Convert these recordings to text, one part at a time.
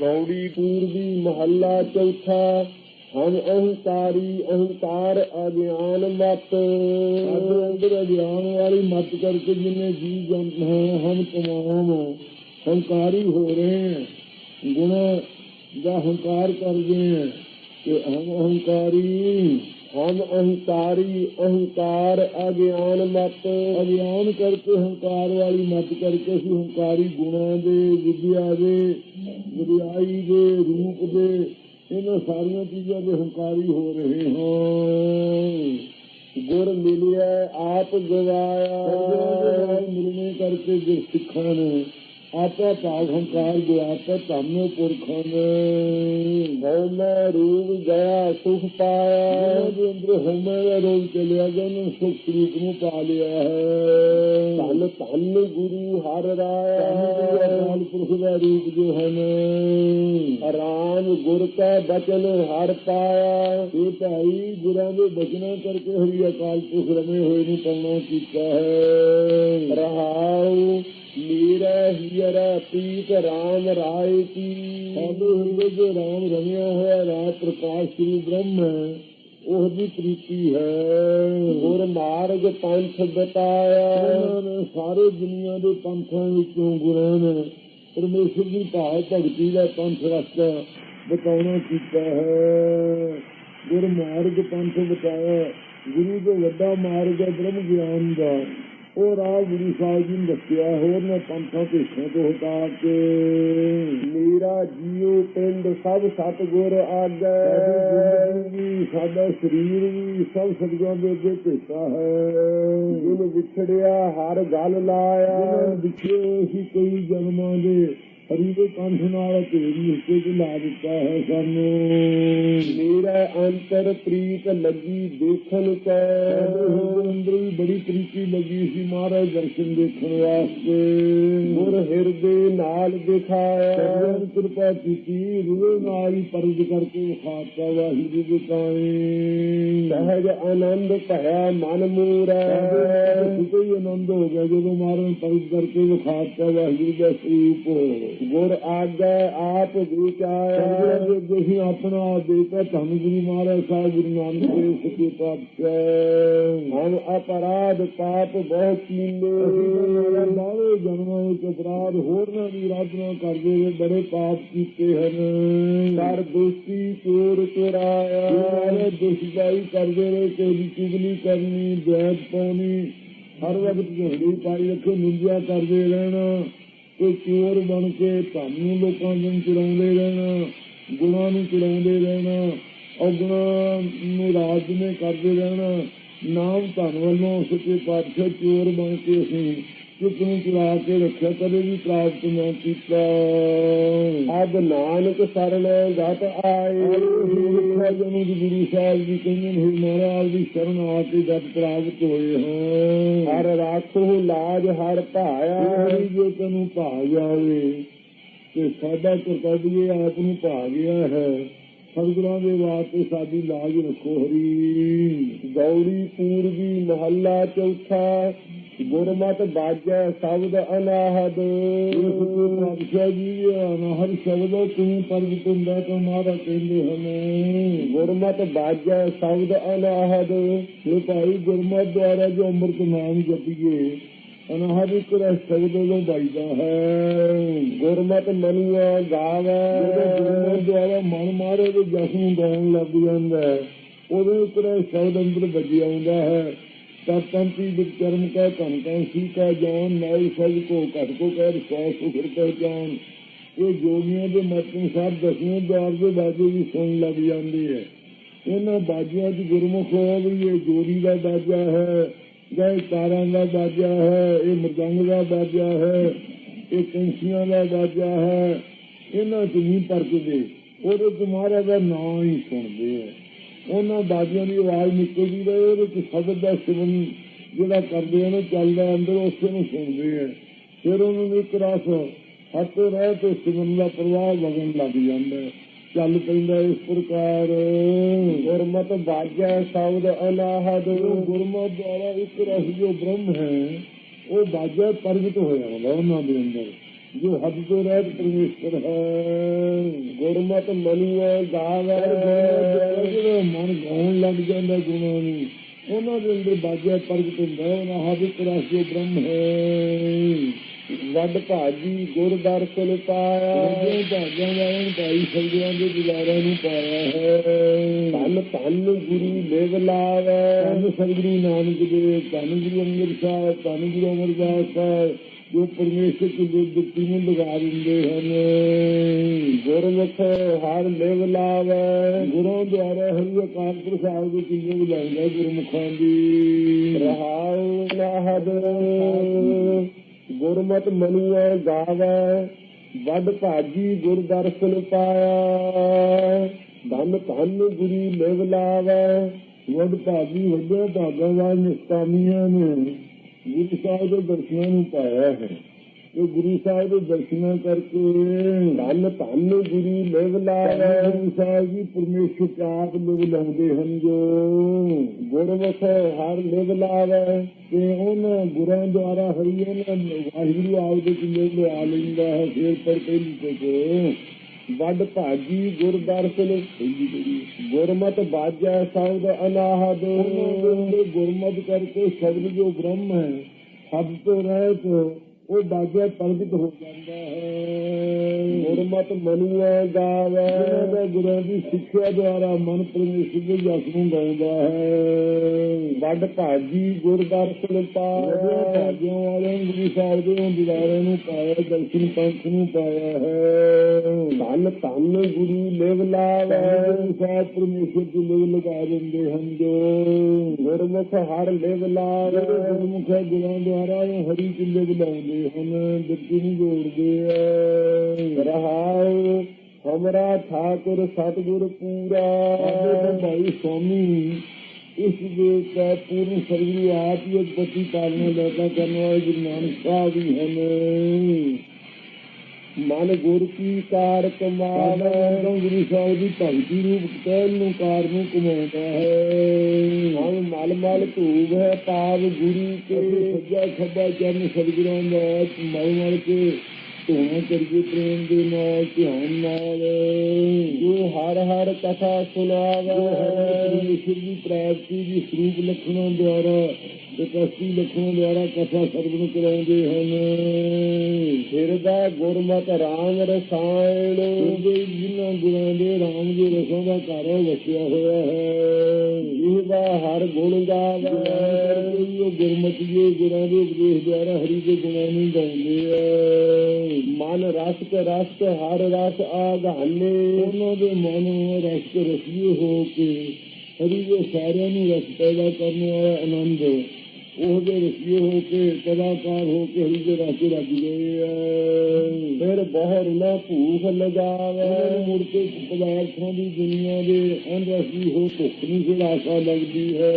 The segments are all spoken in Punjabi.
ਗੌੜੀ ਪੂਰਬੀ ਮਹੱਲਾ ਚੌਥਾ ਹਮ ਅਹੰਕਾਰੀ ਅਹੰਕਾਰ ਅਗਿਆਨ ਮਤ। ਸਾਡੇ ਅੰਦਰ ਅਗਿਆਨ ਵਾਲੀ ਮਤ ਕਰਕੇ ਜਿੰਨੇ ਜੀ ਜੰਤ ਹੈ ਹਮ ਤਮਾਮ ਹੰਕਾਰੀ ਹੋ ਰਹੇ हैं ਗੁਣਾ ਦਾ ਹੰਕਾਰ ਕਰਦੇ हैं ਕਿ ਹਮ ਅਹੰਕਾਰੀ ਹਮ ਅਹੰਕਾਰੀ ਅਹੰਕਾਰ ਅਗਿਆਨ ਮਤ, ਅਗਿਆਨ ਕਰਕੇ ਹੰਕਾਰ ਵਾਲੀ ਮਤ ਕਰਕੇ ਅਸੀਂ ਹੰਕਾਰੀ ਗੁਣਾਂ ਦੇ, ਵਿਦਿਆ ਦੇ, ਵਿਦਿਆਈ ਦੇ, ਰੂਪ ਦੇ, ਇਹਨਾਂ ਸਾਰੀਆਂ ਚੀਜ਼ਾਂ ਦੇ ਹੰਕਾਰੀ ਹੋ ਰਹੇ ਹਾਂ। ਗੁਰ ਮਿਲਿਆ, ਆਪ ਗਵਾਇਆ, ਮਿਲਣੇ ਕਰਕੇ ਜੋ ਸਿੱਖਾਂ ਨੇ। ਆਪਾ ਭਾਵ ਹੰਕਾਰ ਗੁਆਤਾ ਧੰਨੋ ਪੁਰਖਾਂ ਨੇ ਭਉ ਮੈਂ ਰੂਪ ਗਿਆ ਸੁਖ ਪਾਇਆ। ਦੇ ਅੰਦਰ ਹਉਮੈ ਦਾ ਰੋਗ ਚਲਿਆ ਗਿਆ ਉਹਨੇ ਸੁਖ ਸਰੂਪ ਨੂੰ ਪਾ ਲਿਆ ਹੈ। ਧੰਨ ਧੰਨ ਗੁਰੂ ਹਰ ਰਾਇਆ ਅਕਾਲ ਪੁਰਖ ਦਾ ਰੂਪ ਜੋ ਹਨ ਰਾਮ ਗੁਰ ਕੈ ਬਚਨ ਹਰ ਪਾਇਆ। ਇਹ ਭਾਈ ਗੁਰਾਂ ਦੇ ਬਚਨਾਂ ਕਰਕੇ ਹਰੀ ਅਕਾਲ ਪੁਰਖ ਰਮੇ ਹੋਏ ਨੂੰ ਪਾਉਣਾ ਕੀਤਾ ਹੈ। ਰਹਾਉ ਨੀਰੇ ਹੀਰ ਪੀਤ ਰਾਮ ਰਾਏ ਕੀ। ਸਾਡੇ ਹਿਰਦੇ ਜੋ ਰਾਮ ਰਮਿਆ ਹੋਇਆ ਰਾਤ ਪ੍ਰਕਾਸ਼ ਸ੍ਰੀ ਬ੍ਰਹਮ। ਹੈ ਉਹ ਦੀ ਪ੍ਰੀਤੀ ਹੈ। ਗੁਰ ਮਾਰਗ ਪੰਥ ਬਤਾਇਆ। ਸਾਰੇ ਦੁਨੀਆ ਦੇ ਪੰਥਾਂ ਵਿੱਚੋਂ ਗੁਰਾਂ ਨੇ ਪਰਮੇਸ਼ਰ ਦੀ ਭਾਵ ਭਗਤੀ ਦਾ ਪੰਥ ਰਸਤਾ ਬਤਾਉਣਾ ਕੀਤਾ ਹੈ। ਗੁਰ ਮਾਰਗ ਪੰਥ ਬਤਾਇਆ, ਗੁਰੂ ਜੋ ਵੱਡਾ ਮਾਰਗ ਹੈ ਬ੍ਰਹਮ ਗਿਆਨ ਦਾ। ਉਹ ਰਾਹ ਗੁਰੂ ਸਾਹਿਬ ਜੀ ਨੇ ਦੱਸਿਆ, ਹੋਰ ਨੇ ਪੰਥਾਂ ਭੇਖਾਂ ਤੋਂ ਹਟਾ ਕੇ। ਮੇਰਾ ਜੀਉ ਪਿੰਡ ਸਭ ਸਤਗੁਰ ਆਗੈ। ਜ਼ਿੰਦਗੀ, ਸਾਡਾ ਸਰੀਰ ਵੀ ਸਭ ਸਤਿਗੁਰਾਂ ਦੇ ਅੱਗੇ ਭੇਟਾ ਹੈ। ਜਿਨ ਵਿਛੜਿਆ, ਹਰ ਗੱਲ ਲਾਇਆ। ਵਿਖੇ ਹੋਏ ਕਈ ਜਨਮਾਂ ਦੇ ਹਰੀ ਦੇ ਕੰਠ ਨਾਲ ਤੇਰੀ ਹਿੱਸੇ ਚ ਲਾ ਦਿੱਤਾ ਹੈ ਸਾਨੂੰ। ਅੰਤਰ ਪ੍ਰੀਤ ਲੱਗੀ ਦੇਖਣ ਕੈ ਅੰਦਰ ਵੀ ਬੜੀ ਪ੍ਰੀਤੀ ਲੱਗੀ ਸੀ ਮਹਾਰਾਜ ਦਰਸ਼ਨ ਦੇਖਣ ਵਾਸਤੇ। ਗੁਰ ਹਿਰਦੇ ਨਾਲ ਦਿਖਾਇਆ। ਸਤਿਗੁਰਾਂ ਕਿਰਪਾ ਕੀਤੀ, ਰੂਹ ਨਾਲ ਹੀ ਪਰਜ ਕਰਕੇ ਵਿਖਾਤਾ ਵਾਹਿਗੁਰੂ ਦੇ ਤਾਏ ਸਹਿਜ ਆਨੰਦ ਭਇਆ ਮਨ ਮੂਰੈ ਸੁਤੇ ਹੀ ਆਨੰਦ ਹੋ ਗਿਆ ਜਦੋਂ ਮਹਾਰਾਜ ਪਰਜ ਕਰਕੇ ਵਿਖਾਤਾ ਵਾਹਿਗੁਰੂ ਦਾ ਸਰੂਪ ਗੁਰ ਆਗੈ ਆਪ ਸਤਿਗੁਰਾਂ ਵਿਚਾਇਆ ਦੇ ਅੱਗੇ ਆਪਣਾ ਦੇਤਾ ਧੰਨ ਗੁਰੂ ਮਹਾਰਾਜ ਸਾਹਿਬ ਗੁਰੂ ਨਾਨਕ ਦੇਵ ਸੱਚੇ ਪਾਤਸ਼ਾਹ ਹਮ ਅਪਰਾਧ ਪਾਪ ਬਹੁ ਅਸੀਂ ਕੀਨੇ ਬਾਰੇ ਜਨਮਾਂ ਵਿੱਚ ਅਪਰਾਧ ਹੋਰਨਾਂ ਦੀ ਆਰਾਧਨਾ ਕਰਦੇ ਹੋਏ ਬੜੇ ਪਾਪ ਕੀਤੇ ਹਨ। ਕਰ ਦੋਸਤੀ ਚੋਰ ਚੁਰਾਇਆ ਸਾਰੇ ਦੁਸ਼ਦਾਈ ਕਰਦੇ ਰਹੇ ਕੋਈ ਚੁਗਲੀ ਕਰਨੀ ਬੈਦ ਪਾਉਣੀ ਹਰ ਵਕਤ ਝਗੜੀ ਪਾਈ ਰੱਖੇ ਨਿੰਦਿਆ ਕਰਦੇ ਰਹਿਣਾ ਕੋਈ ਚੋਰ ਬਣ ਕੇ ਧਨ ਲੋਕਾਂ ਨੂੰ ਚੁਰਾਉਂਦੇ ਰਹਿਣਾ ਗੁਣਾਂ ਨੂੰ ਚੁਰਾਉਂਦੇ ਰਹਿਣਾ। ਔਗੁਣਾਂ ਨੂੰ ਰਾਜ ਨੇ ਕਰਦੇ ਰਹਿਣਾ। ਨਾਮ ਧਨ ਵੱਲੋਂ ਸੱਚੇ ਪਾਤਸ਼ਾਹ ਚੋਰ ਬਣ ਕੇ ਅਸੀਂ ਚੁੱਕ ਨੂੰ ਚੁਰਾ ਕੇ ਰੱਖਿਆ ਕਦੇ ਵੀ ਪ੍ਰਾਪਤ ਨਾ ਕੀਤਾ। ਅਬ ਨਾਨਕ ਸਰਣ ਗਤ ਆਏ। ਜਨੂ ਜੀ ਗੁਰੂ ਸਾਹਿਬ ਜੀ ਕਹਿੰਦੇ ਨੇ "ਹੇ ਮਹਾਰਾਜ ਦੀ ਸ਼ਰਨ ਆ ਕੇ ਜਦ ਪ੍ਰਾਪਤ ਹੋਏ ਹਾਂ। ਹਰ ਰਾਖੋ ਲਾਜ ਹਰ ਭਾਇਆ। ਜੋ ਤੈਨੂੰ ਭਾ ਜਾਵੇ ਤੇ ਸਾਡਾ ਕਰਤੱਵ ਆਪ ਨੂੰ ਭਾ ਗਿਆ ਹੈ। ਸਤਿਗੁਰਾਂ ਦੇ ਵਾਸਤੇ ਸਾਡੀ ਲਾਜ ਰੱਖੋ ਹਰੀ। ਗੌੜੀ ਪੂਰਬੀ ਮਹੱਲਾ ਚੌਥਾ, ਗੁਰਮਤ ਬਾਜੈ ਸ਼ਬਦ ਅਨਾਹਦ। ਇਸ ਤੋਂ ਪਾਤਸ਼ਾਹ ਜੀ ਹਰ ਸ਼ਬਦ ਤੂੰ ਪ੍ਰਗਟ ਹੁੰਦਾ ਤਾਂ ਕਹਿੰਦੇ ਹਨ। ਗੁਰਮਤ ਬਾਜੈ ਸ਼ਬਦ ਅਨਾਹਦ। ਇਹ ਭਾਈ ਗੁਰਮਤਿ ਦੁਆਰਾ ਜੋ ਅੰਮ੍ਰਿਤ ਨਾਮ ਜਪੀਏ ਅਨਹਦ ਇੱਕ ਦਾ ਸ਼ਬਦ ਬਾਈਦਾ ਹੈ। ਗੁਰਮਤ ਮਨਿਆ ਗਾਵੇ ਜਦੋਂ ਦੁਆਰਾ ਮਨ ਮਾਰੇ ਤੇ ਜਸ ਨੂੰ ਗਾਉਣ ਲੱਗ ਜਾਂਦਾ ਹੈ, ਉਹਦੇ ਉੱਪਰ ਸ਼ਬਦ ਅੰਦਰ ਵੱਜਿਆ ਆਉਂਦਾ ਹੈ। ਤਾਂ ਤੰਤੀ ਵਿਚਰਮ ਕਾ ਧਨ ਕਾ, ਸੀ ਕਾ ਜਾਨ ਨਾਈ ਸਜ ਕੋ ਘਟ ਕੋ ਕਹਿ ਸੌ ਸੁਖਰ ਪਹਿਚਾਨ ਇਹ ਜੋਗੀਆਂ ਦੇ ਮਤ ਅਨੁਸਾਰ ਦਸਵੇਂ ਦਵਾਰ ਦੇ ਬਾਜੇ ਵੀ ਸੁਣ ਲੱਗ ਜਾਂਦੇ ਹੈ। ਇਹਨਾਂ ਬਾਜਿਆਂ 'ਚ ਗੁਰਮੁਖ ਹੋਇਆ ਵੀ ਇਹ ਜੋੜੀ ਦਾ ਬਾਜਾ ਹੈ। ਇਹ ਤਾਰਾਂ ਦਾ ਬਾਜਾ ਹੈ, ਇਹ ਮਰਜੰਗ ਦਾ ਬਾਜਾ ਹੈ, ਇਹ ਕੰਸੀਆਂ ਦਾ ਬਾਜਾ ਹੈ, ਇਹਨਾਂ 'ਚ ਨਹੀਂ ਪਰਖਦੇ। ਉਹਦੇ 'ਚ ਮਹਾਰਾਜ ਦਾ ਨਾਮ ਹੀ ਸੁਣਦੇ ਹੈ ਉਹਨਾਂ ਬਾਜਿਆਂ ਦੀ ਆਵਾਜ਼ ਨਿਕਲਦੀ ਰਹੇ, ਉਹਦੇ 'ਚ ਸ਼ਬਦ ਦਾ ਸਿਵਨ ਜਿਹੜਾ ਕਰਦੇ ਆ ਨਾ, ਚੱਲਦਾ ਅੰਦਰ, ਉਸੇ ਨੂੰ ਸੁਣਦੇ ਆ। ਫਿਰ ਉਹਨਾਂ ਨੂੰ ਇੱਕ ਰਸ ਹੱਥ ਰਹਿ ਤੇ ਸਿਵਨ ਦਾ ਪ੍ਰਵਾਹ ਵਗਣ ਲੱਗ ਜਾਂਦਾ। ਹੈ ਚੱਲ ਪੈਂਦਾ ਇਸ ਪ੍ਰਕਾਰ। ਗੁਰਮਤ ਬਾਜੈ ਸ਼ਬਦ ਅਨਾਹਦ। ਜੋ ਗੁਰਮਤਿ ਦੁਆਰਾ ਇੱਕ ਰਸ ਜੋ ਬ੍ਰਹਮ ਹੈ ਉਹ ਬਾਜਾ ਪ੍ਰਗਟ ਹੋਇਆ ਹੁੰਦਾ ਉਹਨਾਂ ਦੇ ਅੰਦਰ। ਜੋ ਹੱਦ ਤੋਂ ਰਹਿਤ ਪਰਮੇਸ਼ਰ ਹੈ। ਗੁਰਮਤਿ ਮਨੀਐ ਗਾਵੈ। ਜਿਹੜਾ ਮਨ ਗਾਉਣ ਲੱਗ ਜਾਂਦਾ ਗੁਣਾਂ ਨੂੰ ਉਹਨਾਂ ਦੇ ਅੰਦਰ ਬਾਜਿਆ ਪ੍ਰਗਟ ਹੁੰਦਾ ਹੈ। ਉਹਨਾਂ ਹਾਦਿਕ ਰਾਸ਼ੀ ਬ੍ਰਹਮ ਹੈ। ਵੱਡ ਭਾਜੀ ਗੁਰ ਦਰਸ਼ਨ ਪਾਇਆ। ਜਿਹੜੇ ਭਾਗਾਂ ਵਾਲਿਆਂ ਨੂੰ ਭਾਈ ਸੰਗਿਆਂ ਦੇ ਦਿਲਾਰਾਂ ਨੂੰ ਪਾਇਆ ਹੈ। ਧੰਨ ਧੰਨ ਗੁਰੂ ਲਿਵ ਲਾਵੈ। ਧੰਨ ਸਤਿਗੁਰੂ ਨਾਨਕ ਦੇਵ ਧੰਨ ਗੁਰੂ ਅੰਗਦ ਸਾਹਿਬ ਧੰਨ ਗੁਰੂ ਅਮਰਦਾਸ ਸਾਹਿਬ ਜੋ ਪਰਮੇਸ਼ਰ ਦੀ ਦੁੱਤੀ ਨੂੰ ਲਗਾ ਦਿੰਦੇ ਹਨ। ਗੁਰਮੁਖ ਹਰ ਲਿਵ ਲਾਵੈ। ਗੁਰਾਂ ਦੁਆਰਾ ਹਰੀ ਅਕਾਲ ਪ੍ਰਸਾਦ ਦੇ ਕਿੰਨੇ ਬੁਲਾਉਂਦਾ ਗੁਰਮੁਖਾਂ ਦੀ। ਰਹਾਉ ਨਾਹਦ ਗੁਰਮਤਿ ਮਨੀਐ ਗਾਵੈ, ਵੱਡ ਭਾਜੀ ਗੁਰ ਦਰਸ਼ਨ ਪਾਇਆ। ਧੰਨ ਧੰਨ ਗੁਰੀ ਲਿਵ ਲਾਵੈ, ਵੱਡ ਭਾਗੀ ਵੱਡੇ ਭਾਗਾਂ ਦਾ ਨਿਸ਼ਕਾਮੀਆਂ ਨੇ, ਗੁਰੂ ਸਾਹਿਬ ਦੇ ਦਰਸ਼ਨਾਂ ਨੂੰ ਪਾਇਆ ਹੈ। ਇਹ ਗੁਰੂ ਸਾਹਿਬ ਦੇ ਦਰਸ਼ਨਾਂ ਕਰਕੇ ਧੰਨ ਧੰਨ ਗੁਰੂ ਲਿਵ ਲਾਵੈ ਗੁਰੂ ਸਾਹਿਬ ਜੀ ਪਰਮੇਸ਼ਰ ਆਪ ਲੋਕ ਲਾਉਂਦੇ ਹਨ। ਜੋ ਗੁਰਮੁਖ ਹਰ ਲਿਵ ਲਾਵੈ ਤੇ ਉਹਨਾਂ ਗੁਰਾਂ ਦੁਆਰਾ ਹਰੀ ਉਹਨਾਂ ਵਾਹਿਗੁਰੂ ਆਪ ਦੇ ਕਿਲੇ ਲਿਆ ਲੈਂਦਾ ਹੈ ਫਿਰ ਪਰ ਤੇ ਕੋ ਵੱਡ ਭਾਜੀ ਗੁਰ ਦਰਸ਼ਨ ਗੁਰਮਤਿ ਬਾਜੈ ਸ਼ਬਦ ਅਨਾਹਦ। ਗੁਰਮਤਿ ਕਰਕੇ ਸ਼ਬਦ ਜੋ ਬ੍ਰਹਮ ਹੈ ਸਭ ਤੋਂ ਰਹਿਤ ਉਹ ਬਾਜਿਆ ਪ੍ਰਗਟ ਹੋ ਜਾਂਦਾ ਹੈ। ਗੁਰਮਤਿ ਮਨੀਐ ਗਾਵੈ ਦਾ ਗੁਰਾਂ ਦੀ ਸਿੱਖਿਆ ਦੁਆਰਾ ਮਨ ਪਰਮੇਸ਼ਰ ਦੇ ਜਸ ਨੂੰ ਗਾਉਂਦਾ ਹੈ। ਵੱਡ ਭਾਜੀ ਗੁਰ ਦਰਸ਼ਨ ਵਧੀਆ ਪਾਇਆ ਭਾਗਿਆਂ ਵਾਲਿਆਂ ਨੂੰ ਗੁਰੂ ਸਾਹਿਬ ਦੇ ਹੁੰਦਿਆਰਾਂ ਨੂੰ ਪਾਇਆ ਦਰਸ਼ਨ ਪੰਥ ਨੂੰ ਪਾਇਆ ਹੈ। ਧੰਨ ਧੰਨ ਗੁਰੂ ਲਿਵ ਲਾਵੈ। ਗੁਰੂ ਸਾਹਿਬ ਪਰਮੇਸ਼ਰ ਦੀ ਲੋਕ ਲਗਾ ਦਿੰਦੇ ਹਨ ਜੋ। ਗੁਰਮੁਖ ਹਰ ਲਿਵ ਲਾਵੈ। ਗੁਰਮੁਖ ਹੈ ਗੁਰਾਂ ਦੁਆਰਾ ਹਰੀ ਕਿੱਲੇ ਬੁਲਾਉਂਦੇ ਹਨ ਨੂੰ ਜੋੜਦੇ ਆ। ਰਹਾਉ ਹਮਰਾ ਠਾਕੁਰ ਸਤਿਗੁਰ ਪੂਰਾ। ਭਾਈ ਸਵਾਮੀ ਇਸ ਦੇ ਕਾ ਪੂਰਨ ਸਰਗੁਰੂ ਆਪ ਹੀ ਉਤਪਤੀ ਪਾਲਣਾ ਲੈਤਾ ਕਰਨ ਵਾਲੇ ਗੁਰੂ ਨਾਨਕ ਸਾਹਿਬ ਹਨ। ਮਨ ਗੁਰ ਕੀ ਕਾਰ ਸਾਡਾ ਗੁਰੂ ਸਾਹਿਬ ਦੀ ਭਗਤੀ ਰੂਪ ਕਹਿਣ ਨੂੰ ਕਾਰ ਨੂੰ ਕਮਾਉਂਦਾ ਹੈ। ਹਮ ਮਲ ਮਲ ਧੂਬ ਹੈ ਪਾਵ ਗੁਰੂ ਕੇ। ਸੱਜਾ ਖੱਬਾ ਚਰਨ ਸਤਿਗੁਰਾਂ ਦਾ ਮਲ ਮਲ ਕੇ ਧੋਣਾ ਕਰੀਏ ਪ੍ਰੇਮ ਦੇ ਨਾਲ ਧਿਆਨ ਨਾਲ। ਜੋ ਹਰ ਹਰ ਕਥਾ ਸੁਣਾਵੈ। ਪਰਮੇਸ਼ਰ ਦੀ ਪ੍ਰਾਪਤੀ ਦੀ ਸਰੂਪ ਲਖਣਾਂ ਦੁਆਰਾ ਤੇ ਕਸਤੀ ਦੁਆਰਾ ਕਥਾ ਸਰਵਣ ਕਰਾਉਂਦੇ ਹਨ। ਹਿਰਦਾ ਗੁਰਮਤਿ ਰਾਮ ਰਸਾਇਣ। ਉਹਦੇ ਜਿਨ੍ਹਾਂ ਗੁਰਾਂ ਦੇ ਰਾਮ ਦੇ ਰਸਾਂ ਦਾ ਘਰ ਵਸਿਆ ਹੋਇਆ ਹੈ। ਜੀਵਾ ਹਰ ਗੁਣ ਗਾਵੈ ਉਹ ਗੁਰਮਤਿ ਦੇ ਗੁਰਾਂ ਦੇ ਉਪਦੇਸ਼ ਦੁਆਰਾ ਹਰੀ ਦੇ ਗੁਣਾਂ ਨੂੰ ਗਾਉਂਦੇ ਆ। ਮਨ ਰਸ ਕੇ ਰਸ ਕੇ ਹਰ ਰਸ ਆਗਾਨੇ ਉਹਨਾਂ ਦੇ ਮਨ ਰਸ ਰਸੀਏ ਹੋ ਕੇ ਹਰੀ ਦੇ ਸਾਰਿਆਂ ਨੂੰ ਰਸ ਪੈਦਾ ਕਰਨ ਵਾਲਾ ਆਨੰਦ। ਉਹਦੇ ਰਸੀਏ ਹੋ ਕੇ ਕਲਾਕਾਰ ਹੋ ਕੇ ਹਰੀ ਦੇ ਰਸ ਲੱਗ ਗਏ ਫਿਰ ਬਹੁਰ ਨਾ ਭੂਖ ਲਗਾਵੈ। ਮੁੜ ਕੇ ਪਦਾਰਥਾਂ ਦੀ ਦੁਨੀਆ ਦੇ ਅਨਰਸੀ ਹੋ ਭੁੱਖ ਨਹੀਂ ਫਿਰ ਆਸ਼ਾ ਲੱਗਦੀ ਹੈ।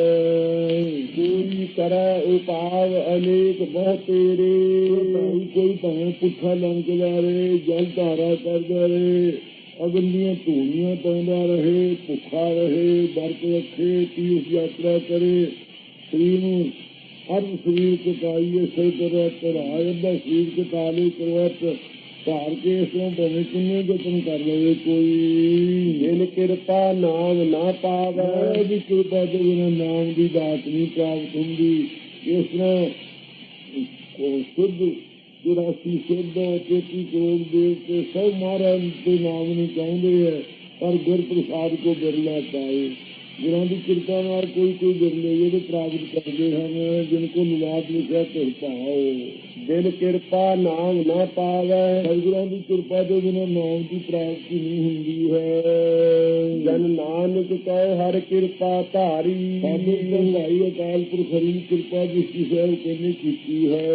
ਪੂਰੀ ਤਰ੍ਹਾਂ ਉਪਾਵ ਅਨੇਕ ਬਹੁ ਤੇਰੇ। ਕੋਈ ਭਾਵੇਂ ਪੁੱਠਾ ਲੰਘ ਜਾਵੇ ਜਲ ਧਾਰਾ ਕਰਦਾ ਰਹੇ ਅਗਨ ਦੀਆਂ ਧੂਣੀਆਂ ਪਾਉਂਦਾ ਰਹੇ ਭੁੱਖਾ ਰਹੇ ਵਰਤ ਰੱਖੇ ਤੀਰਥ ਯਾਤਰਾ ਕਰੇ ਸਰੀਰ ਨੂੰ ਅਰਧ ਸਰੀਰ ਕੇ ਕਾਈਏ ਸਹੀ ਤਰ੍ਹਾਂ ਚੜਾਏ ਅੱਧਾ ਸਰੀਰ ਕੇ ਤਾਲੇ ਕਰਵਤ ਧਾਰ ਕੇ ਇਸ ਨੂੰ ਭਾਵੇਂ ਕਿੰਨੇ ਯਤਨ ਕਰ ਲਵੇ, ਕੋਈ ਜਿਨ ਕਿਰਪਾ ਨਾਮ ਨਾ ਪਾਵੈ। ਮੈਂ ਕਿਰਪਾ ਤੋਂ ਬਿਨਾਂ ਨਾਮ ਦੀ ਦਾਤ ਨਹੀਂ ਪ੍ਰਾਪਤ ਹੁੰਦੀ। ਇਸ ਤਰ੍ਹਾਂ ਸੁਧ, ਚੁਰਾਸੀ ਸਿੱਧ ਤੇਤੀ ਕਰੋੜ ਦੇਵ ਤੇ ਸਭ ਮਹਾਰਾਜ ਦੇ ਨਾਮ ਨੂੰ ਚਾਹੁੰਦੇ ਹੈ ਪਰ ਗੁਰ ਪ੍ਰਸਾਦ ਕੋ ਬਿਰਲਾ ਪਾਏ। ਗੁਰਾਂ ਦੀ ਕਿਰਪਾ ਨਾਲ ਕੋਈ ਕੋਈ ਬਿਰਲੇ ਜਿਹੜੇ ਪ੍ਰਾਪਤ ਕਰਦੇ ਹਨ, ਜਿਨ ਕੋ ਨਿਵਾਸ ਲਿਖਿਆ ਕਿਰਪਾਓ ਜਿਨ ਕਿਰਪਾ ਨਾਮ ਨਾ ਪਾਵੈ। ਸਤਿਗੁਰਾਂ ਦੀ ਕਿਰਪਾ ਤੋਂ ਬਿਨਾਂ ਨਾਮ ਦੀ ਪ੍ਰਾਪਤੀ ਨਹੀਂ ਹੁੰਦੀ ਹੈ। ਜਨ ਨਾਨਕ ਕਉ ਹਰ ਕਿਰਪਾ ਧਾਰੀ। ਸਾਡੇ ਸੰਘਾਈ ਅਕਾਲ ਪੁਰਖ ਹਰੀ ਦੀ ਕਿਰਪਾ ਜਿਸ ਦੀ ਸੇਵਾ ਕਰਨੀ ਕੀਤੀ ਹੈ।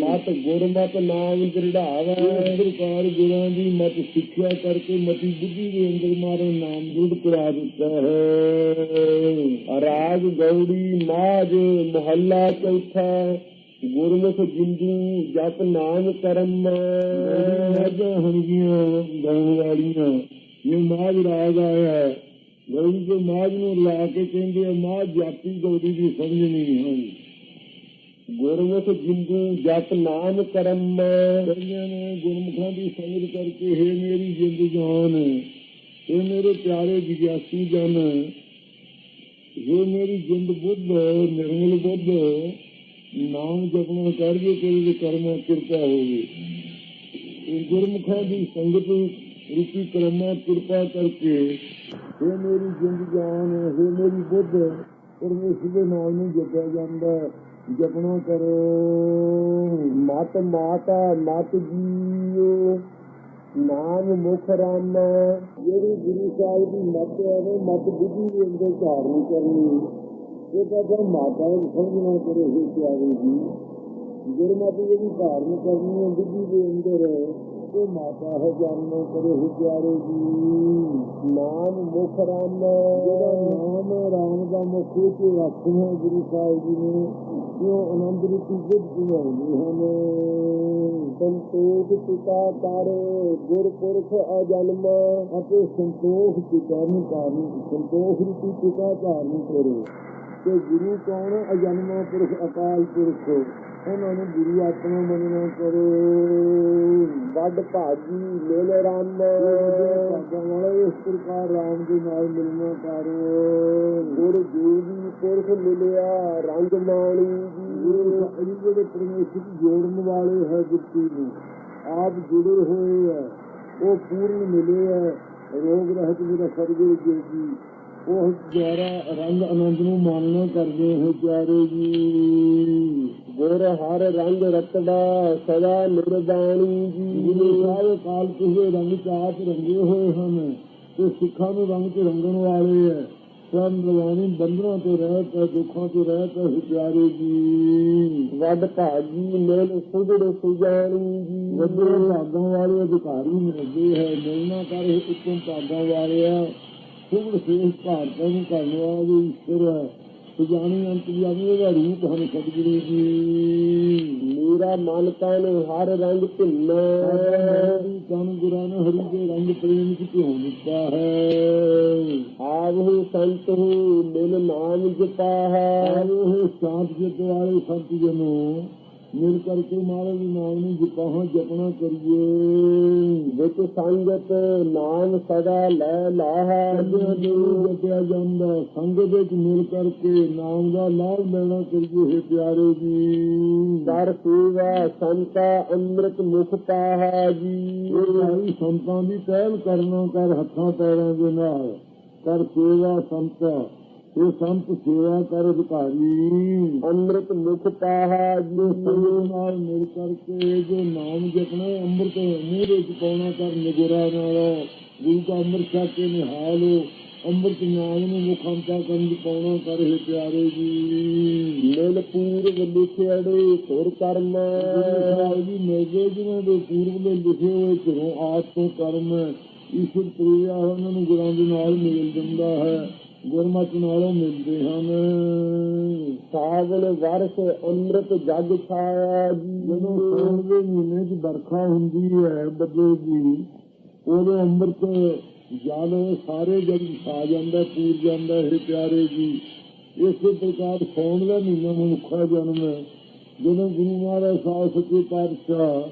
ਮਤ ਗੁਰਮਤ ਨਾਮ ਦ੍ਰਿੜਾਵੈ। ਇਸ ਗੁਰਾਂ ਦੀ ਮਤ ਸਿੱਖਿਆ ਕਰਕੇ ਮਤੀ ਬੁੱਧੀ ਦੇ ਅੰਦਰ ਮਾਰੋ ਨਾਮ ਦ੍ਰਿੜ ਕਰਾ ਦਿੱਤਾ ਹੈ। ਰਾਗ ਗੌੜੀ ਮਾਜ ਮਹੱਲਾ ਚੌਥਾ, ਗੁਰਮੁਖ ਜਿੰਦੂ, ਜਪ ਨਾਮ ਕਰਮ। ਮਾਝਾਂ, ਹਣਗੀਆਂ, ਗਾਉਣ ਇਹ ਮਾਝ ਰਾਗ ਆਇਆ। ਗੌੜੀ ਦੇ ਮਾਝ ਨੂੰ ਲਾ ਕੇ ਕਹਿੰਦੇ ਆ, ਮਾਝ ਜਾਤੀ ਗੌੜੀ ਦੀ ਸਮਝ ਨਹੀਂ ਹੋਈ ਗੁਰਮੁਖ ਜਿੰਦੂ, ਜਪ ਨਾਮ ਕਰਮ। ਕਹਿੰਦੇ ਨੇ ਗੁਰਮੁਖਾਂ ਦੀ ਸਮਝ ਕਰਕੇ, ਹੈ ਮੇਰੀ ਜਿੰਦ ਜਾਨ। ਇਹ ਮੇਰੇ ਪਿਆਰੇ ਜਿਗਿਆਸੂ ਜਨ ਇਹ ਮੇਰੀ ਜਿੰਦ ਬੁੱਧ ਨਿਰਮਲ ਬੁੱਧ, ਨਾਮ ਜਪਣਾ ਕਰਕੇ ਤੇਰੇ ਦੇ ਕਰਮਾਂ ਕਿਰਪਾ ਹੋਵੇ। ਇਹ ਗੁਰਮੁਖਾਂ ਦੀ ਸੰਗਤ ਰੂਪੀ ਕਰਮਾਂ ਕਿਰਪਾ ਕਰਕੇ ਇਹ ਮੇਰੀ ਜਿੰਦ ਜਾਨ ਇਹ ਮੇਰੀ ਬੁੱਧ ਪਰਮੇਸ਼ਰ ਦੇ ਨਾਮ ਨੂੰ ਜਪਿਆ ਜਾਂਦਾ, ਜਪਣਾ ਕਰੋ। ਮਤ ਮਾਤਾ, ਮਤ ਜੀਓ। ਨਾਮ ਮੁਖ ਰਾਮ ਜਿਹੜੀ ਗੁਰੂ ਸਾਹਿਬ ਦੀ ਮੱਤ ਹੈ, ਉਹ ਮੱਤ ਬੁੱਧੀ ਦੇ ਅੰਦਰ ਧਾਰਨ ਕਰਨੀ। ਇਹ ਤਾਂ ਫਿਰ ਮਾਤਾ ਨੂੰ ਸਮਝਣਾ ਕਰੇ ਹੀ ਪਿਆਰੇ ਗੁਰਮਤਿ ਜਿਹੜੀ ਧਾਰਨ ਕਰਨੀ ਹੈ, ਬੁੱਧੀ ਦੇ ਅੰਦਰ, ਉਹ ਮਾਤਾ ਹੈ ਜਾਣਨਾ ਕਰੇ ਹੀ ਪਿਆਰੇ ਜੀ। ਨਾਮ ਮੁਖ ਰਾਮ ਜਿਹੜਾ ਨਾਮ ਰਾਮ ਦਾ ਮੁਖ ਤੇ ਰੱਖਣਾ ਗੁਰੂ ਸਾਹਿਬ ਜੀ ਨੇ, ਉਹ ਆਨੰਦ ਰੂਪੀ ਬੁੱਧ ਬਣਾਉਂਦੇ ਹਨ। ਸੰਤੋਖ ਪਿਤਾ ਕਰ, ਗੁਰਪੁਰਖ ਅਜਨਮ ਅਤੇ ਸੰਤੋਖ ਪਿਤਾ ਨੂੰ ਕਾਰਨ ਸੰਤੋਖ ਰੂਪੀ ਪਿਤਾ ਧਾਰਨ ਕਰੋ। ਤੇ ਗੁਰੂ ਕੌਣ? ਅਜਨਮ ਪੁਰਖ, ਅਕਾਲ ਪੁਰਖ। ਉਹਨਾਂ ਨੂੰ ਗੁਰੂ ਆਪਣਾ ਮੰਨਣਾ ਕਰੋ। ਵੱਡ ਭਾਜੀ ਮਿਲ ਰਾਮ। ਭਾਗਾਂ ਵਾਲਾ ਇਸ ਪ੍ਰਕਾਰ ਰਾਮ ਦੇ ਨਾਲ ਮਿਲਣਾ ਕਰੋ ਗੁਰ ਜੋਗੀ ਪੁਰਖ ਮਿਲਿਆ, ਰੰਗ ਮਾਣੀ ਗੁਰੂ ਸਾਹਿਬ ਜਿਹੜੇ ਪਰਮੇਸ਼ਰ ਜੋੜਨ ਵਾਲੇ ਹੈ ਗੁਰਤੀ ਨੂੰ ਆਪ ਜੁੜੇ ਹੋਏ ਹੈ ਉਹ ਪੂਰਨ ਮਿਲੇ ਹੈ ਰੋਗ ਰਹਿਤ ਮੇਰਾ ਸਰਗੁਰੂ ਜੀ ਉਹ ਦੁਆਰਾ ਰੰਗ ਆਨੰਦ ਨੂੰ ਮਾਨਣਾ ਕਰਦੇ ਹੈ ਪਿਆਰੇ ਜੀ। ਗੁਰ ਹਰ ਰੰਗ ਰਤੜਾ ਸਦਾ ਨਿਰਦਾਨੀ ਗੁਰੂ ਜੀ ਸਾਹਿਬ ਕਾਲ ਕਿਸੇ ਰੰਗ ਚ ਆਪ ਰੰਗੇ ਹੋਏ ਹਨ ਤੇ ਸਿੱਖਾਂ ਨੂੰ ਰੰਗ ਚ ਰੰਗਣ ਵਾਲੇ ਹੈ ਸਭ ਰਵਾਨੀ ਬੰਧਨਾਂ ਤੋਂ ਰਹਿਤ ਹੈ ਦੁੱਖਾਂ ਤੋਂ ਰਹਿਤ ਹੈ ਪਿਆਰੇ ਜੀ। ਵੱਡ ਭਾਜੀ ਮਿਲ ਸੁਜੜ ਸੁਜਾਨੀ ਜੀ। ਵੱਡੇ ਭਾਗਾਂ ਵਾਲੇ ਅਧਿਕਾਰੀ ਮਿਲਦੇ ਹੈ ਮਿਲਣਾ ਕਰ ਉੱਤਮ ਭਾਗਾਂ ਵਾਲਿਆ। ਸੁਭੜ ਸੇਖ ਭਾਰਤਾਂ ਨੂੰ ਕਰਨ ਵਾਲੇ ਈਸ਼ਵਰ ਹੈ ਸੁਜਾਨੀ ਅੰਤਿਆਮੀ ਦਾ ਰੂਪ ਹਨ ਸਤਿਗੁਰੂ ਜੀ। ਮੇਰਾ ਮਨ ਤਨ ਹਰ ਰੰਗ ਭਿੰਨਾ ਤਨ ਗੁਰਾਂ ਨੇ ਹਰੀ ਦੇ ਰੰਗ ਪ੍ਰੇਮ ਚ ਭਿਉਂ ਦਿੱਤਾ ਹੈ। ਆਵਹੁ ਸੰਤ ਹੂ ਮਿਲ ਨਾਮ ਜਪਾ ਹੈ। ਜਿੱਤ ਵਾਲੇ ਸੰਤ ਜਨੋ ਮਿਲ ਕਰਕੇ ਮਹਾਰਾਜ ਨਾਮ ਨੂੰ ਜਪਾਹਾਂ ਜਪਣਾ ਕਰੀਏ। ਵਿੱਚ ਸੰਗਤ ਨਾਮ ਸਦਾ ਲੈ ਲਾਹਾ। ਨੂੰ ਜਪਿਆ ਜਾਂਦਾ। ਸੰਗ ਵਿੱਚ ਮਿਲ ਕਰਕੇ ਨਾਮ ਦਾ ਲਾਭ ਲੈਣਾ ਕਰੀਏ ਹੈ ਪਿਆਰੇ ਜੀ। ਕਰ ਸੇਵਾ ਸੰਤਾ ਅੰਮ੍ਰਿਤ ਮੁਖ ਪਾਹਾ ਜੀ। ਇਹ ਸੰਤਾਂ ਦੀ ਪਹਿਲ ਕਰਨਾ ਕਰ ਹੱਥਾਂ ਪੈਰਾਂ ਦੇ ਨਾਲ। ਕਰ ਸੇਵਾ ਸੰਤਾ ਇਹ ਸੰਤ ਸੇਵਾ ਕਰ ਅਧਿਕਾਰੀ। ਅੰਮ੍ਰਿਤ ਮੁਖ ਪਾਹਾ ਜੋ ਜੀ ਸੰਗਤ ਨਾਲ ਮਿਲ ਕਰਕੇ ਜੋ ਨਾਮ ਜਪਣਾ ਅੰਮ੍ਰਿਤ ਮੂੰਹ ਵਿੱਚ ਪਾਉਣਾ ਕਰ ਨਿਗੁਰਾ ਨਾਲ ਗੁਰੂ ਦਾ ਅੰਮ੍ਰਿਤ ਛਕ ਕੇ ਨਿਹਾਲੋ ਅੰਮ੍ਰਿਤ ਨਾਮ ਨੂੰ ਮੁਖਾਂਤਾ ਕਰਨ ਦੀ ਪਾਉਣਾ ਕਰ ਹੈ ਪਿਆਰੇ ਜੀ। ਮਿਲ ਪੂਰਵ ਲਿਖਿਆੜੇ ਸੁਰ ਕਰਮ ਜੀ ਮੇਜੇ ਜਿਹਨਾਂ ਦੇ ਪੂਰਬ ਦੇ ਲਿਖੇ ਹੋਏ ਘਰੋਂ ਆਪ ਤੋਂ ਕਰਮ ਈਸ਼ਵਰ ਪ੍ਰਿਆ ਉਹਨਾਂ ਨੂੰ ਗੁਰਾਂ ਦੇ ਨਾਲ ਮਿਲ ਦਿੰਦਾ ਹੈ। ਗੁਰਮਤਿ ਨਾਲੋਂ ਮਿਲਦੇ ਹਨ। ਸਾਵਨ ਵਰਸ ਅੰਮ੍ਰਿਤ ਜਗ ਛਾਇਆ ਜਦੋਂ ਸਾਉਣ ਦੇ ਮਹੀਨੇ 'ਚ ਵਰਖਾ ਹੁੰਦੀ ਹੈ ਬੱਦਲ ਦੀ ਉਦੋਂ ਅੰਮ੍ਰਿਤ ਜਲ ਸਾਰੇ ਜਗ ਛਾ ਜਾਂਦਾ, ਪੂਰ ਜਾਂਦਾ ਹੈ ਪਿਆਰੇ ਜੀ। ਇਸੇ ਪ੍ਰਕਾਰ ਸਾਉਣ ਦਾ ਮਹੀਨਾ ਮਨੁੱਖਾ ਜਨਮ ਹੈ। ਜਦੋਂ ਗੁਰੂ ਮਹਾਰਾਜ ਸਾਹਿਬ ਸੱਚੇ ਪਾਤਸ਼ਾਹ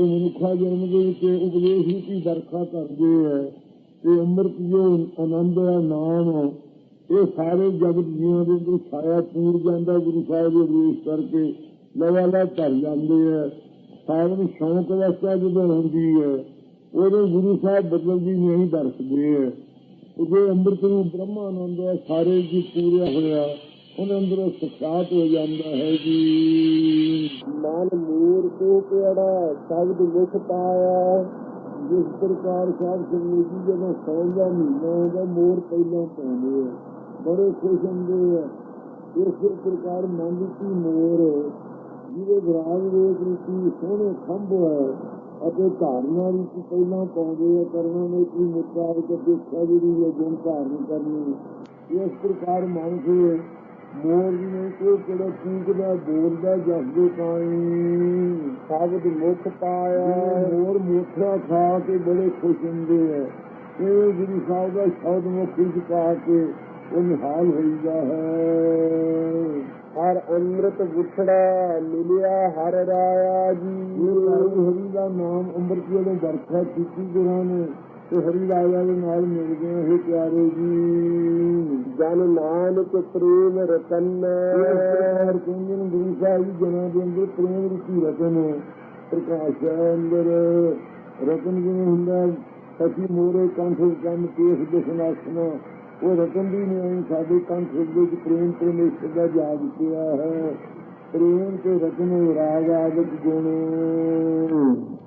ਇਹ ਮਨੁੱਖਾ ਜਨਮ ਦੇ ਵਿੱਚ ਉਪਦੇਸ਼ ਰੂਪੀ ਵਰਖਾ ਕਰਦੇ ਹੈ ਤੇ ਅੰਮ੍ਰਿਤ ਜੋ ਆਨੰਦ ਹੈ ਨਾਮ ਇਹ ਸਾਰੇ ਜਗਤ ਜੀਵਾਂ ਦੇ ਅੰਦਰ ਛਾਇਆ ਪੂਰ ਜਾਂਦਾ, ਗੁਰੂ ਸਾਹਿਬ ਦੇ ਉਪਦੇਸ਼ ਕਰਕੇ ਲਵਾਲਾ ਧਰ ਜਾਂਦੇ ਹੈ ਸਾਵਨ ਸ਼ੌਂਕ ਅਵਸਥਾ ਜਦੋਂ ਹੁੰਦੀ ਹੈ। ਉਹਦੇ ਗੁਰੂ ਸਾਹਿਬ ਬਦਲ ਦੀ ਨਹੀਂ ਦਰਸਦੇ ਹੈ ਉਹ ਅੰਮ੍ਰਿਤ ਨੂੰ ਬ੍ਰਹਮਾਨੰਦ ਹੈ, ਸਾਰੇ ਜੀ ਪੂਰਿਆ ਹੋਇਆ ਉਹਨਾਂ ਅੰਦਰ ਸਖਾਤ ਹੋ ਜਾਂਦਾ ਹੈ ਜੀ। ਮਨ ਮੂਰ ਕੋ ਪਿਆੜਾ ਸ਼ਬਦ ਮੁਖ ਪਾਇਆ। ਜਿਸ ਪ੍ਰਕਾਰ ਸਾਹਿਬ ਸਿੰਘ ਜੀ ਜਦੋਂ ਸੌਣ ਦਾ ਮਹੀਨਾ ਆਉਂਦਾ, ਮੋਰ ਪਹਿਲਾਂ ਪਾਉਂਦੇ ਆ, ਬੜੇ ਖੁਸ਼ ਹੁੰਦੇ ਆ। ਇਸ ਪ੍ਰਕਾਰ ਮਨ ਮੋਰ, ਜਿਹਦੇ ਵਿਰਾਜ ਵੇਖ ਰੂਪੀ ਸੋਹਣੇ ਖੰਭ ਹੈ ਅਤੇ ਧਾਰਨਾ ਰੂਪੀ ਪਹਿਲਾਂ ਪਾਉਂਦੇ ਆ ਕਰਨਾ ਨੇ ਕੀ ਮੁਤਾਬਕ ਦੇਖਿਆ ਜਿਹੜੀ ਹੈ ਗੁਣ ਧਾਰਨ ਕਰਨੀ ਇਸ ਪ੍ਰਕਾਰ ਮਨ ਮੋਰ ਨੇ ਕੋਈ ਕਿਹੜਾ ਕੂਕਦਾ ਬੋਲਦਾ ਜਸਦੇ ਪਾਣੀ ਸ਼ਬਦ ਮੁਖ ਪਾਇਆ। ਹੋਰ ਮੋਠਾ ਖਾ ਕੇ ਬੜੇ ਖੁਸ਼ ਹੁੰਦੇ ਆ। ਇਹ ਗੁਰੂ ਸਾਹਿਬ ਦਾ ਸ਼ਬਦ ਮੁਖੀ ਚ ਪਾ ਕੇ ਉਹ ਨਿਹਾਲ ਹੋਈਦਾ ਹੈ। ਹਰ ਅੰਮ੍ਰਿਤ ਗੁਠੜਾ ਮਿਲਿਆ ਹਰ ਰਾਇਆ ਜੀ। ਹਰੀ ਹਰੀ ਦਾ ਨਾਮ ਅੰਮ੍ਰਿਤ ਵੇਲੇ ਵਰਖਾ ਕੀਤੀ ਗੁਰਾਂ ਨੇ। ਤੇ ਹਰੀ ਰਾਜਾ ਦੇ ਨਾਲ ਮਿਲ ਗਏ ਇਹ ਪਿਆਰੇ ਜੀ। ਜਨ ਨਾਨਕ ਪ੍ਰੇਮ ਰਤਨ। ਹਰ ਕਹਿੰਦੇ ਨੇ ਗੁਰੂ ਸਾਹਿਬ ਜਨਾਂ ਦੇ ਅੰਦਰ ਪ੍ਰੇਮ ਰੂਪੀ ਰਤਨ ਪ੍ਰਕਾਸ਼ ਅੰਦਰ। ਰਤਨ ਜਿਵੇਂ ਹੁੰਦਾ ਅਸੀਂ ਮੋਰੇ ਕੰਠ ਕੰਨ ਕੇਸ ਦਿਸਨਾਸਨ ਉਹ ਰਤਨ ਦੀ ਨਹੀਂ ਸਾਡੇ ਕੰਠ ਦੇ ਵਿੱਚ ਪ੍ਰੇਮ ਪਰਮੇਸ਼ਰ ਦਾ ਜਾਗ ਪਿਆ ਹੈ। ਪ੍ਰੇਮ ਤੇ ਰਤਨ ਰਾਗ ਆਦਿਕ ਗੁਣ।